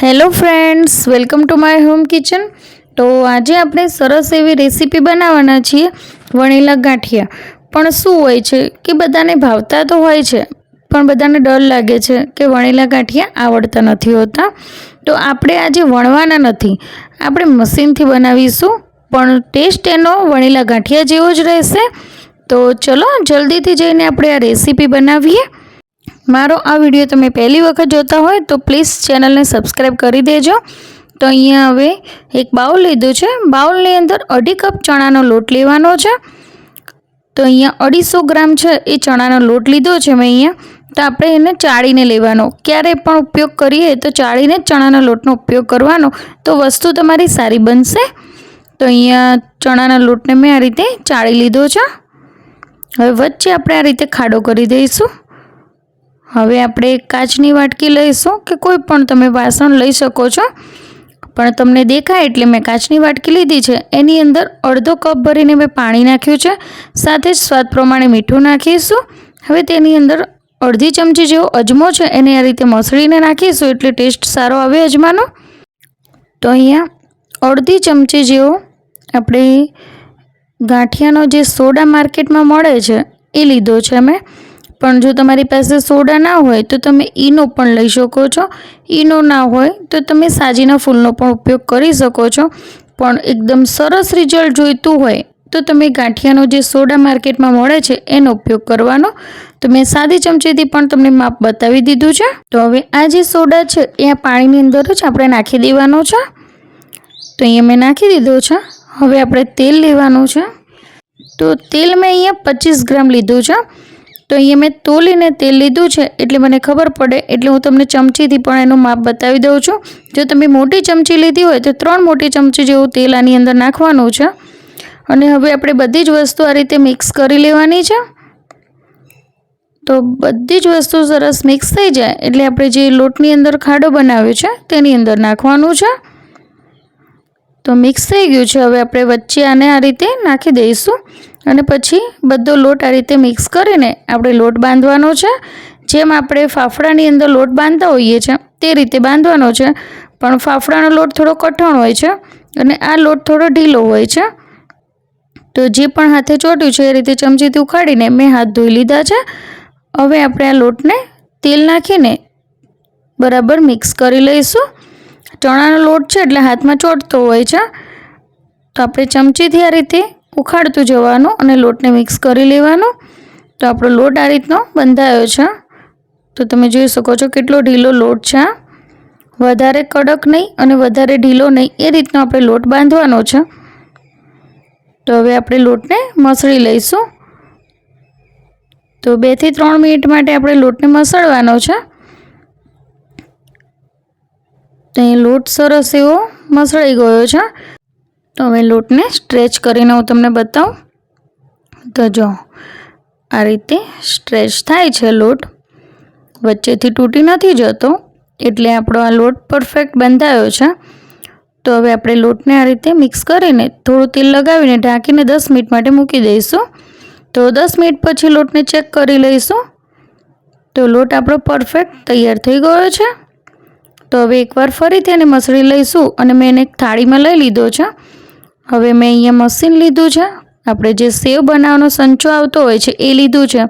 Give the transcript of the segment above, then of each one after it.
Hello friends, welcome to my home kitchen. તો આજે આપણે સરસ એવી રેસીપી બનાવવાના છીએ, વણેલા ગાંઠિયા. પણ શું હોય છે કે બધાને ભાવતા તો હોય છે, પણ બધાને ડર લાગે છે કે વણેલા ગાંઠિયા આવડતા નથી હોતા. તો આપણે આજે વણવાના નથી. આપણે મશીનથી બનાવીશું, પણ ટેસ્ટ એનો વણેલા ગાંઠિયા જેવો જ રહેશે. તો ચલો, જલ્દીથી જઈને આપણે આ રેસીપી બનાવીએ. મારો આ વીડિયો તમે પહેલી વખત જોતા હોય તો પ્લીઝ ચેનલને સબસ્ક્રાઈબ કરી દેજો. તો અહીંયા હવે એક બાઉલ લીધું છે. બાઉલની અંદર અઢી કપ ચણાનો લોટ લેવાનો છે. તો અહીંયા અઢીસો ગ્રામ છે એ ચણાનો લોટ લીધો છે મેં અહીંયા. તો આપણે એને ચાળીને લેવાનો. ક્યારે પણ ઉપયોગ કરીએ તો ચાળીને ચણાના લોટનો ઉપયોગ કરવાનો. તો વસ્તુ તમારી સારી બનશે. તો અહીંયા ચણાના લોટને મેં આ રીતે ચાળી લીધો છે. હવે વચ્ચે આપણે આ રીતે ખાડો કરી દઈશું. હવે આપણે કાચની વાટકી લઈશું કે કોઈ પણ તમે વાસણ લઈ શકો છો. પણ તમને દેખાય એટલે મેં કાચની વાટકી લીધી છે. એની અંદર અડધો કપ ભરીને મેં પાણી નાખ્યું છે. સાથે જ સ્વાદ પ્રમાણે મીઠું નાખીશું. હવે તેની અંદર અડધી ચમચી જેવો અજમો છે એને આ રીતે મસળીને નાખીશું એટલે ટેસ્ટ સારો આવે અજમાનો. તો અહીંયા અડધી ચમચી જેવો આપણે ગાંઠિયાનો જે સોડા માર્કેટમાં મળે છે એ લીધો છે મેં. પણ જો તમારી પાસે સોડા ના હોય તો તમે ઈનો પણ લઈ શકો છો. ઈનો ના હોય તો તમે સાજીના ફૂલનો પણ ઉપયોગ કરી શકો છો. પણ એકદમ સરસ રિઝલ્ટ જોઈતું હોય તો તમે ગાંઠિયાનો જે સોડા માર્કેટમાં મળે છે એનો ઉપયોગ કરવાનો. તો મેં સાદી ચમચીથી પણ તમને માપ બતાવી દીધું છે. તો હવે આ જે સોડા છે એ આ પાણીની અંદર જ આપણે નાખી દેવાનો છે. તો અહીંયા મેં નાખી દીધો છે. હવે આપણે તેલ લેવાનું છે. તો તેલ મેં અહીંયા પચીસ ગ્રામ લીધું છે. તો અહીંયા મેં તોલીને તેલ લીધું છે એટલે મને ખબર પડે એટલે હું તમને ચમચીથી પણ એનું માપ બતાવી દઉં છું. જો તમે મોટી ચમચી લીધી હોય તો ત્રણ મોટી ચમચી જેવું તેલ આની અંદર નાખવાનું છે. અને હવે આપણે બધી જ વસ્તુ આ રીતે મિક્સ કરી લેવાની છે. તો બધી જ વસ્તુ સરસ મિક્સ થઈ જાય એટલે આપણે જે લોટની અંદર ખાડો બનાવ્યો છે તેની અંદર નાખવાનું છે. તો મિક્સ થઈ ગયું છે. હવે આપણે વચ્ચે આને આ રીતે નાખી દઈશું અને પછી બધો લોટ આ રીતે મિક્સ કરીને આપણે લોટ બાંધવાનો છે. જેમ આપણે ફાફડાની અંદર લોટ બાંધતા હોઈએ છીએ તે રીતે બાંધવાનો છે. પણ ફાફડાનો લોટ થોડો કઠણ હોય છે અને આ લોટ થોડો ઢીલો હોય છે. તો જે પણ હાથે ચોટ્યું છે એ રીતે ચમચીથી ઉખાડીને મેં હાથ ધોઈ લીધા છે. હવે આપણે આ લોટને તેલ નાખીને બરાબર મિક્સ કરી લઈશું. ચણાનો લોટ છે એટલે હાથમાં ચોટતો હોય છે. તો આપણે ચમચીથી આ રીતે ઉખાડતું જવાનું અને લોટને મિક્સ કરી લેવાનો. તો આપણો લોટ આ રીતનો બંધાયો છે. તો તમે જોઈ શકો છો કેટલો ઢીલો લોટ છે. વધારે કડક નહીં અને વધારે ઢીલો નહીં એ રીતનો આપણે લોટ બાંધવાનો છે. તો હવે આપણે લોટને મસળી લઈશું. તો બેથી ત્રણ મિનિટ માટે આપણે લોટને મસળવાનો છે. તો અહીં લોટ સરસ એવો મસળાઈ ગયો છે. તો હવે લોટને સ્ટ્રેચ કરીને હું તમને બતાવું. તો જો, આ રીતે સ્ટ્રેચ થાય છે લોટ. વચ્ચેથી તૂટી નથી જતો, એટલે આપણો આ લોટ પરફેક્ટ બંધાયો છે. તો હવે આપણે લોટને આ રીતે મિક્સ કરીને થોડું તેલ લગાવીને ઢાંકીને દસ મિનિટ માટે મૂકી દઈશું. તો દસ મિનિટ પછી લોટને ચેક કરી લઈશું. તો લોટ આપણો પરફેક્ટ તૈયાર થઈ ગયો છે. તો હવે એકવાર ફરીથી એને મસળી લઈશું અને મેં એને એક થાળીમાં લઈ લીધો છે. હવે મેં અહીંયા મશીન લીધું છે. આપણે જે સેવ બનાવવાનો સંચો આવતો હોય છે એ લીધું છે.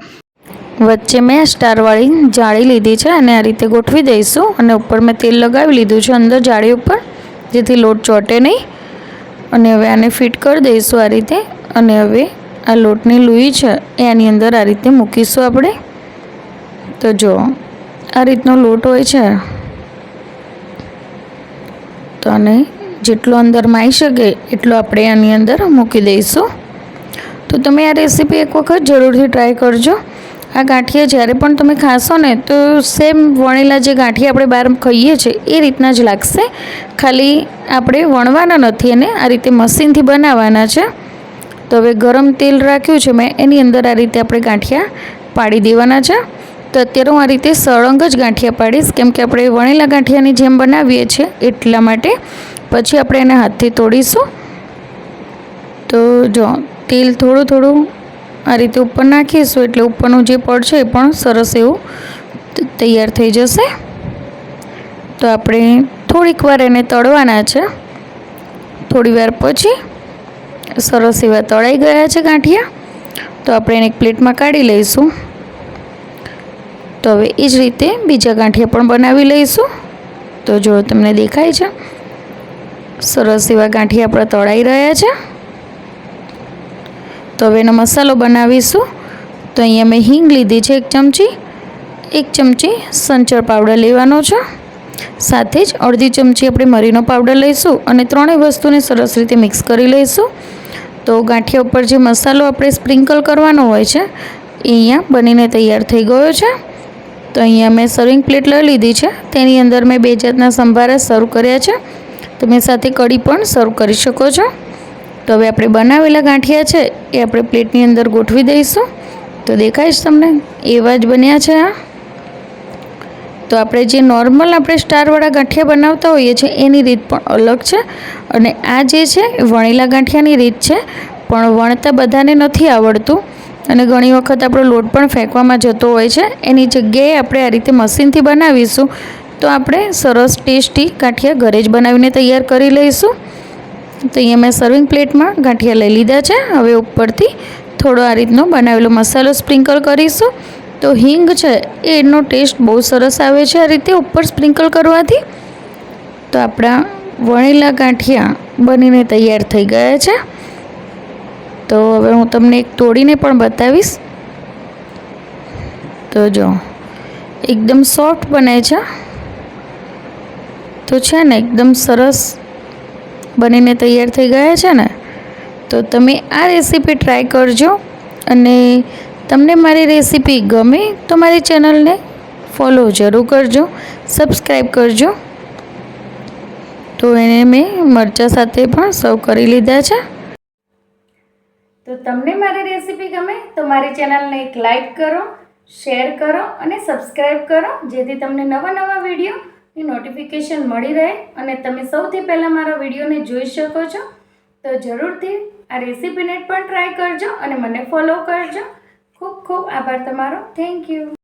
વચ્ચે મેં સ્ટારવાળી જાળી લીધી છે અને આ રીતે ગોઠવી દઈશું અને ઉપર મેં તેલ લગાવી લીધું છે અંદર જાળી ઉપર, જેથી લોટ ચોટે નહીં. અને હવે આને ફિટ કરી દઈશું આ રીતે અને હવે આ લોટની લુઈ છે એ આની અંદર આ રીતે મૂકીશું આપણે. તો જો, આ રીતનો લોટ હોય છે. તો આને જેટલો અંદર માઈ શકે એટલો આપણે આની અંદર મૂકી દઈશું. તો તમે આ રેસીપી એક વખત જરૂરથી ટ્રાય કરજો. આ ગાંઠિયા જ્યારે પણ તમે ખાશો ને, તો સેમ વણેલા જે ગાંઠિયા આપણે બહાર ખાઈએ છીએ એ રીતના જ લાગશે. ખાલી આપણે વણવાના નથી એને, આ રીતે મશીનથી બનાવવાના છે. તો હવે ગરમ તેલ રાખ્યું છે, મેં એની અંદર આ રીતે આપણે ગાંઠિયા પાડી દેવાના છે. તો અત્યારે હું આ રીતે સળંગ જ ગાંઠિયા પાડીશ. કેમ કે આપણે વણેલા ગાંઠિયાની જેમ બનાવીએ છીએ એટલા માટે. પછી આપણે એને હાથથી તોડીશું. તો જો, તેલ થોડું થોડું આ રીતે ઉપર નાખીશું. એટલે ઉપરનું જે પડ છે એ પણ સરસ એવું તૈયાર થઈ જશે. તો આપણે થોડીક વાર એને તળવાના છે. થોડી વાર પછી સરસ એવા તળાઈ ગયા છે ગાંઠિયા. તો આપણે એને એક પ્લેટમાં કાઢી લઈશું. તો હવે એ જ રીતે બીજા ગાંઠિયા પણ બનાવી લઈશું. તો જો તમને દેખાય છે, સરસ એવા ગાંઠિયા આપણા તળાઈ રહ્યા છે. તો હવે એનો મસાલો બનાવીશું. તો અહીંયા મેં હિંગ લીધી છે એક ચમચી એક ચમચી સંચળ પાવડર લેવાનો છે. સાથે જ અડધી ચમચી આપણે મરીનો પાવડર લઈશું અને ત્રણેય વસ્તુને સરસ રીતે મિક્સ કરી લઈશું. તો ગાંઠિયા ઉપર જે મસાલો આપણે સ્પ્રિંકલ કરવાનો હોય છે, એ અહીંયા બનીને તૈયાર થઈ ગયો છે. તો અહીંયા મેં સર્વિંગ પ્લેટ લઈ લીધી છે. તેની અંદર મેં બે જાતના સંભારા સર્વ કર્યા છે. તમે સાથે કઢી પણ સર્વ કરી શકો છો. તો હવે આપણે બનાવેલા ગાંઠિયા છે એ આપણે પ્લેટની અંદર ગોઠવી દઈશું. તો દેખાય છે તમને? એવા જ બન્યા છે આ. તો આપણે જે નોર્મલ આપણે સ્ટારવાળા ગાંઠિયા બનાવતા હોઈએ છીએ, એની રીત પણ અલગ છે. અને આ જે છે, વણેલા ગાંઠિયાની રીત છે. પણ વણતા બધાને નથી આવડતું. અને ઘણી વખત આપણો લોટ પણ ફેંકવામાં જતો હોય છે. એની જગ્યાએ આપણે આ રીતે મશીનથી બનાવીશું. તો આપણે સરસ ટેસ્ટી ગાંઠિયા ઘરે જ બનાવીને તૈયાર કરી લઈશું. તો અહીંયા મેં સર્વિંગ પ્લેટમાં ગાંઠિયા લઈ લીધા છે. હવે ઉપરથી થોડો આ રીતનો બનાવેલો મસાલો સ્પ્રિંકલ કરીશું. તો હિંગ છે, એનો ટેસ્ટ બહુ સરસ આવે છે આ રીતે ઉપર સ્પ્રિંકલ કરવાથી. તો આપણા વણેલા ગાંઠિયા બનીને તૈયાર થઈ ગયા છે. તો હવે હું તમને એક તોડીને પણ બતાવીશ. તો જો, એકદમ સોફ્ટ બને છે. તો છે ને, એકદમ સરસ બનીને તૈયાર થઈ ગયા છે ને, તો તમે આ રેસીપી ટ્રાય કરજો. અને તમને મારી રેસીપી ગમે તો મારી ચેનલને ફોલો જરૂર કરજો સબસ્ક્રાઈબ કરજો. તો એને મેં મરચાં સાથે પણ સર્વ કરી લીધા છે. તો તમને મારી રેસીપી ગમે તો મારી ચેનલને એક લાઈક કરો, શેર કરો અને સબસ્ક્રાઈબ કરો, જેથી તમને નવા નવા વિડીયોની નોટિફિકેશન મળી રહે અને તમે સૌથી પહેલાં મારા વિડીયોને જોઈ શકો છો. તો જરૂરથી આ રેસીપીને પણ ટ્રાય કરજો અને મને ફોલો કરજો. ખૂબ ખૂબ આભાર તમારો. Thank you.